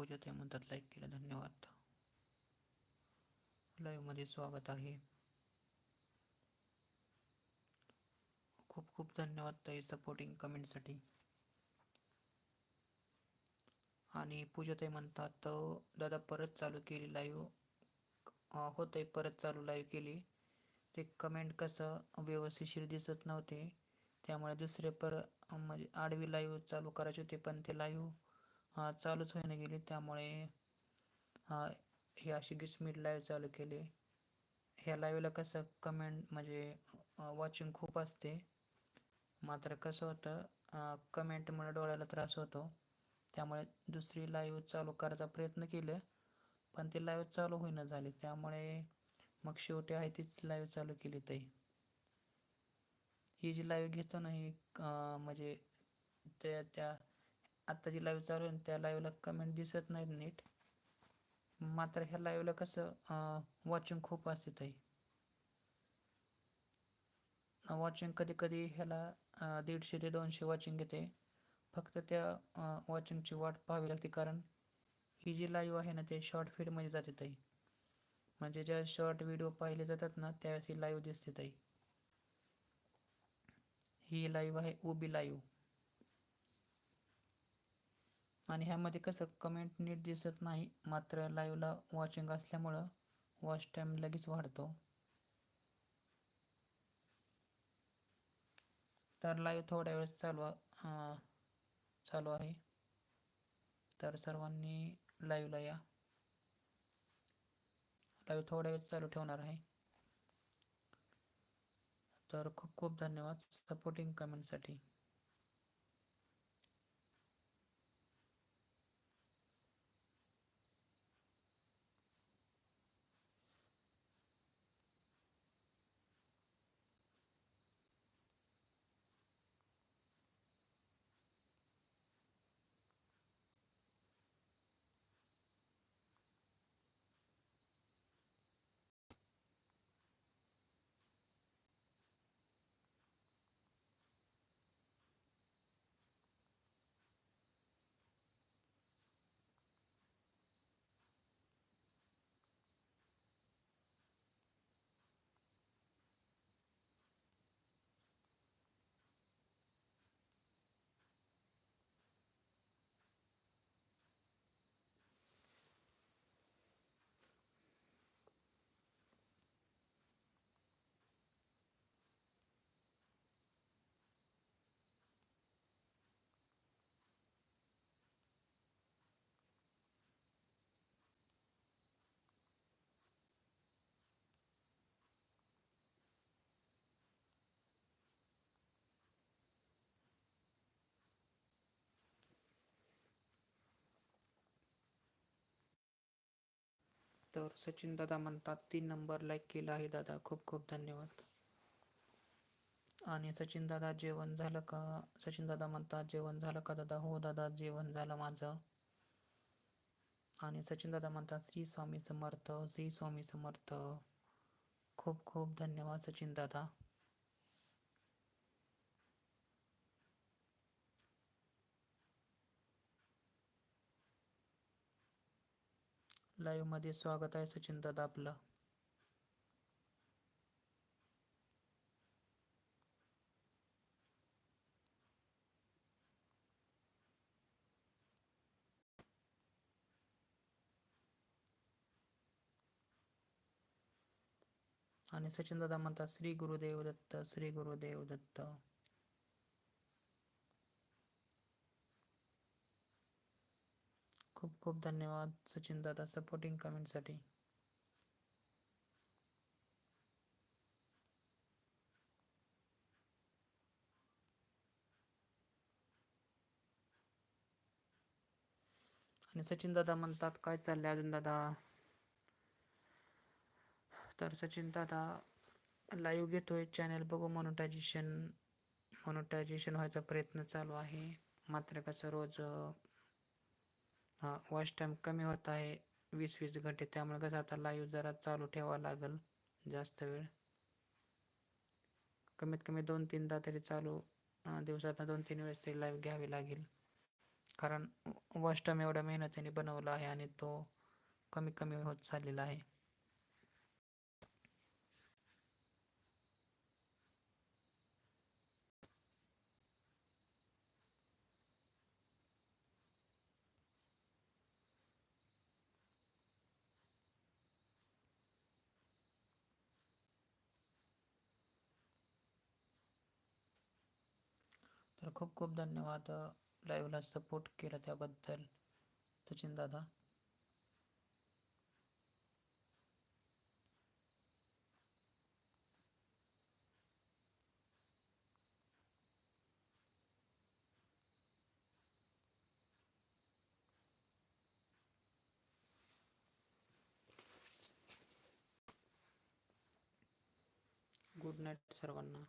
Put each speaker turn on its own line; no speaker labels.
पूजा ते म्हणतात लाईक केलं धन्यवाद. लाईव्हमध्ये स्वागत आहे. खूप खूप धन्यवाद ताई सपोर्टिंग कमेंटसाठी आणि पूजा ताई म्हणतात दादा परत चालू केली लाईव्ह होतंय परत चालू लाईव्ह केली. ते कमेंट कसं व्यवस्थितशीर दिसत नव्हते. त्यामुळे दुसरे पर म्हणजे आडवी लाईव्ह चालू करायचे होते पण ते लाईव्ह चालूच होईना गेली. त्यामुळे हे अशी वीस मिनिट लाईव्ह चालू केली. ह्या लाईव्हला कसं कमेंट म्हणजे वॉचिंग खूप असते. मात्र कसं होतं कमेंटमुळे डोळ्याला त्रास होतो. त्यामुळे दुसरी लाईव्ह चालू करायचा प्रयत्न केले पण ती लाईव्ह चालू होईना झाली. त्यामुळे मग शेवटी आहे तीच लाईव्ह चालू केली ताई. ही जी लाईव्ह घेतो ना ही म्हणजे त्या त्या आत्ता जी लाईव्ह चालू आहे त्या लाईव्हला कमेंट दिसत नाहीत नीट. मात्र ह्या लाईव्हला कसं वॉचिंग खूप असते ताई. वॉचिंग कधी कधी ह्याला दीडशे ते दोनशे वॉचिंग घेते. फक्त त्या वॉचिंगची वाट पाहावी लागते कारण ही जी लाईव्ह आहे ना ते शॉर्ट फीडमध्ये जाते ताई. म्हणजे ज्या शॉर्ट व्हिडिओ पाहिले जातात ना त्यावेळेस ही लाईव्ह दिसते ताई. ही लाईव्ह आहे उबी लाईव्ह आणि ह्यामध्ये कसं कमेंट नीट दिसत नाही मात्र लाईव्हला वॉचिंग असल्यामुळं वॉच टाईम लगेच वाढतो. तर लाईव्ह थोड्या वेळेस चालू चालू आहे. तर सर्वांनी लाईव्हला या. लाईव्ह थोड्या वेळ चालू ठेवणार आहे. तर खूप खूप धन्यवाद सपोर्टिंग कमेंटसाठी तर सचिन दादा म्हणतात तीन नंबर लाईक केला आहे दादा. खूप खूप धन्यवाद. आणि सचिन दादा जेवण झालं का? सचिन दादा म्हणतात जेवण झालं का दादा? हो दादा जेवण झालं माझं. आणि सचिन दादा म्हणतात श्री स्वामी समर्थ श्री स्वामी समर्थ. खूप खूप धन्यवाद सचिन दादा. मध्ये स्वागत आहे सचिन दादा आपलं. आणि सचिन दादा म्हणतात श्री गुरुदेव दत्त श्री गुरुदेव दत्त. खूप खूप धन्यवाद सचिन दादा सपोर्टिंग कमेंटसाठी आणि सचिन दादा म्हणतात काय चाललंय अजून दादा? तर सचिन दादा लाईव्ह घेतोय चॅनल बघू मोनोटायझेशन मोनोटायझेशन व्हायचा प्रयत्न चालू आहे. मात्र कसं रोज हां वॉच टाईम कमी होत आहे वीस वीस घंटे. त्यामुळे कसं आता लाईव्ह जरा चालू ठेवावं लागेल जास्त वेळ. कमीत कमी दोन तीनदा तरी चालू दिवसात दोन तीन वेळेस तरी लाईव्ह घ्यावी लागेल. कारण वॉच टाईम एवढ्या मेहनतीने बनवला आहे आणि तो कमी कमी होत चाललेला आहे. खूप खूप धन्यवाद लाईव्हला सपोर्ट केला त्याबद्दल. सचिन दादा. गुड नाईट सर्वांना.